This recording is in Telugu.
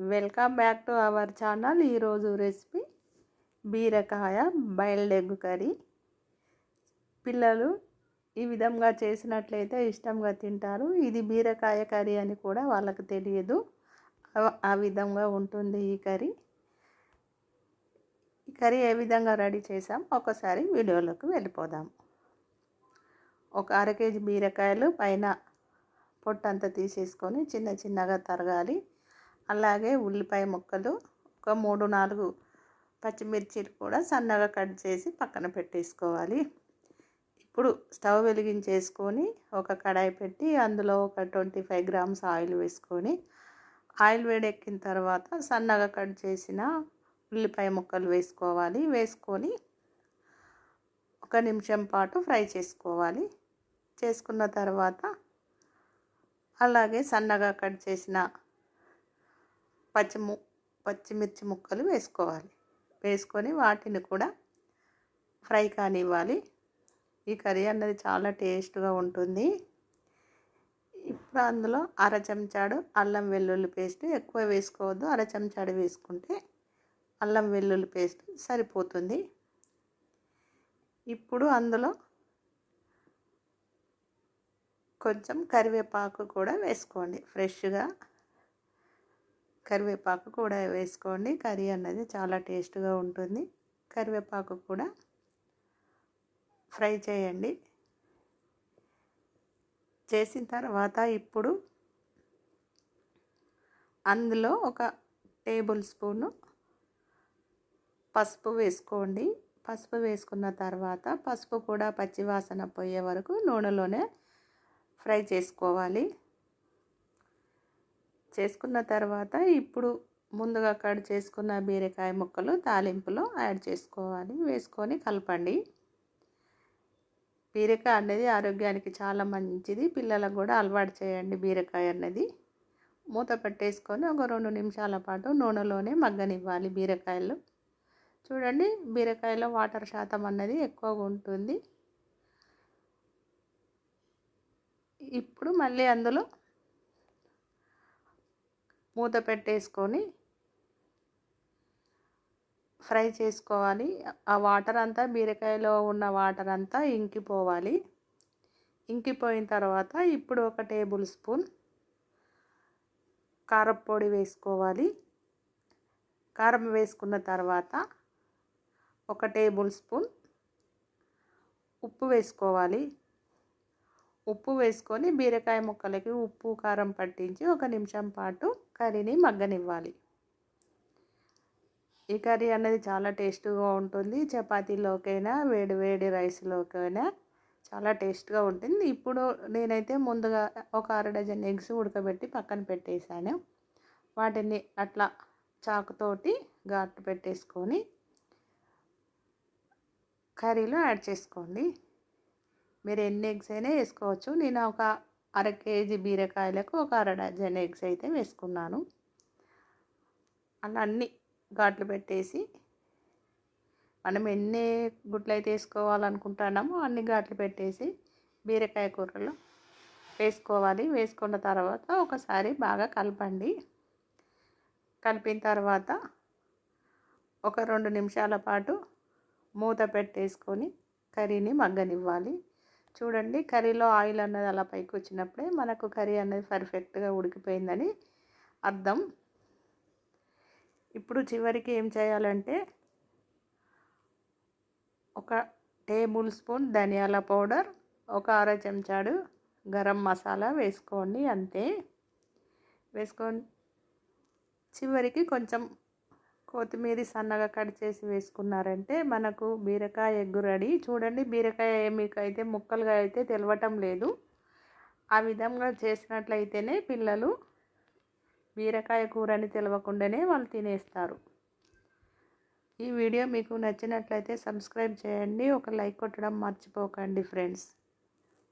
Welcome back to our channel. ఈరోజు రెసిపీ బీరకాయ బైల్డ్ ఎగ్ కర్రీ. పిల్లలు ఈ విధంగా చేసినట్లయితే ఇష్టంగా తింటారు. ఇది బీరకాయ కర్రీ అని కూడా వాళ్ళకి తెలియదు. ఆ- ఆ విధంగా ఉంటుంది ఈ కర్రీ. ఈ కర్రీ ఏ విధంగా రెడీ చేసాం ఒకసారి వీడియోలోకి వెళ్ళిపోదాం. ఒక అర కేజీ బీరకాయలు పైన పొట్టంతా తీసేసుకొని చిన్న చిన్నగా తరగాలి. అలాగే ఉల్లిపాయ ముక్కలు ఒక మూడు నాలుగు పచ్చిమిర్చిలు కూడా సన్నగా కట్ చేసి పక్కన పెట్టేసుకోవాలి. ఇప్పుడు స్టవ్ వెలిగించేసుకొని ఒక కడాయి పెట్టి అందులో ఒక ట్వంటీ ఫైవ్ గ్రామ్స్ ఆయిల్ వేసుకొని ఆయిల్ వేడెక్కిన తర్వాత సన్నగా కట్ చేసిన ఉల్లిపాయ ముక్కలు వేసుకోవాలి. వేసుకొని ఒక నిమిషం పాటు ఫ్రై చేసుకోవాలి. చేసుకున్న తర్వాత అలాగే సన్నగా కట్ చేసిన పచ్చిము పచ్చిమిర్చి ముక్కలు వేసుకోవాలి. వేసుకొని వాటిని కూడా ఫ్రై కానివ్వాలి. ఈ కర్రీ అన్నది చాలా టేస్ట్గా ఉంటుంది. ఇప్పుడు అందులో అర చెంచాడు అల్లం వెల్లుల్లి పేస్ట్ ఎక్కువ వేసుకోవద్దు. అర చెంచాడు వేసుకుంటే అల్లం వెల్లుల్లి పేస్ట్ సరిపోతుంది. ఇప్పుడు అందులో కొంచెం కరివేపాకు కూడా వేసుకోండి. ఫ్రెష్గా కరివేపాకు కూడా వేసుకోండి. కర్రీ అన్నది చాలా టేస్ట్గా ఉంటుంది. కరివేపాకు కూడా ఫ్రై చేయండి. చేసిన తర్వాత ఇప్పుడు అందులో ఒక టేబుల్ స్పూను పసుపు వేసుకోండి. పసుపు వేసుకున్న తర్వాత పసుపు కూడా పచ్చివాసన పోయే వరకు నూనెలోనే ఫ్రై చేసుకోవాలి. చేసుకున్న తర్వాత ఇప్పుడు ముందుగా కట్ చేసుకున్న బీరకాయ ముక్కలు తాలింపులో యాడ్ చేసుకోవాలి. వేసుకొని కలపండి. బీరకాయ అనేది ఆరోగ్యానికి చాలా మంచిది. పిల్లలకు కూడా అలవాటు చేయండి బీరకాయ అన్నది మూత పెట్టేసుకొని ఒక రెండు నిమిషాల పాటు నూనెలోనే మగ్గనివ్వాలి బీరకాయలు. చూడండి బీరకాయలో వాటర్ శాతం అన్నది ఎక్కువగా ఉంటుంది. ఇప్పుడు మళ్ళీ అందులో మూత పెట్టేసుకొని ఫ్రై చేసుకోవాలి. ఆ వాటర్ అంతా బీరకాయలో ఉన్న వాటర్ అంతా ఇంకిపోవాలి. ఇంకిపోయిన తర్వాత ఇప్పుడు ఒక టేబుల్ స్పూన్ కారపొడి వేసుకోవాలి. కారం వేసుకున్న తర్వాత ఒక టేబుల్ స్పూన్ ఉప్పు వేసుకోవాలి. ఉప్పు వేసుకొని బీరకాయ ముక్కలకి ఉప్పు కారం పట్టించి ఒక నిమిషం పాటు కర్రీని మగ్గనివ్వాలి. ఈ కర్రీ అనేది చాలా టేస్ట్గా ఉంటుంది. చపాతీలోకైనా వేడి వేడి రైస్లోకైనా చాలా టేస్ట్గా ఉంటుంది. ఇప్పుడు నేనైతే ముందుగా ఒక అర డజన్ ఎగ్స్ ఉడకబెట్టి పక్కన పెట్టేశాను. వాటిని అట్లా చాకుతోటి ఘాటు పెట్టేసుకొని కర్రీలో యాడ్ చేసుకోండి. మీరు ఎన్ని ఎగ్స్ అయినా వేసుకోవచ్చు. నేను ఒక అర కేజీ బీరకాయలకు ఒక అర డజన్ ఎగ్స్ అయితే వేసుకున్నాను. అలా అన్ని ఘాట్లు పెట్టేసి మనం ఎన్ని గుడ్లు అయితే వేసుకోవాలనుకుంటున్నామో అన్ని ఘాట్లు పెట్టేసి బీరకాయ కూరలో వేసుకోవాలి. వేసుకున్న తర్వాత ఒకసారి బాగా కలపండి. కలిపిన తర్వాత ఒక రెండు నిమిషాల పాటు మూత పెట్టేసుకొని కర్రీని మగ్గనివ్వాలి. చూడండి. కర్రీలో ఆయిల్ అన్నది అలా పైకి వచ్చినప్పుడే మనకు కర్రీ అనేది పర్ఫెక్ట్గా ఉడికిపోయిందని అర్థం. ఇప్పుడు చివరికి ఏం చేయాలంటే ఒక టేబుల్ స్పూన్ ధనియాల పౌడర్ ఒక అర చెంచాడు గరం మసాలా వేసుకోండి అంతే. వేసుకొని చివరికి కొంచెం కొత్తిమీర సన్నగా కట్ చేసి వేసుకున్నారంటే మనకు బీరకాయ ఎగ్గు రెడీ. చూడండి బీరకాయ మీకు అయితే ముక్కలుగా అయితే తెలవటం లేదు. ఆ విధంగా చేసినట్లయితేనే పిల్లలు బీరకాయ కూరని తెలవకుండానే వాళ్ళు తినేస్తారు. ఈ వీడియో మీకు నచ్చినట్లయితే సబ్స్క్రైబ్ చేయండి. ఒక లైక్ కొట్టడం మర్చిపోకండి ఫ్రెండ్స్.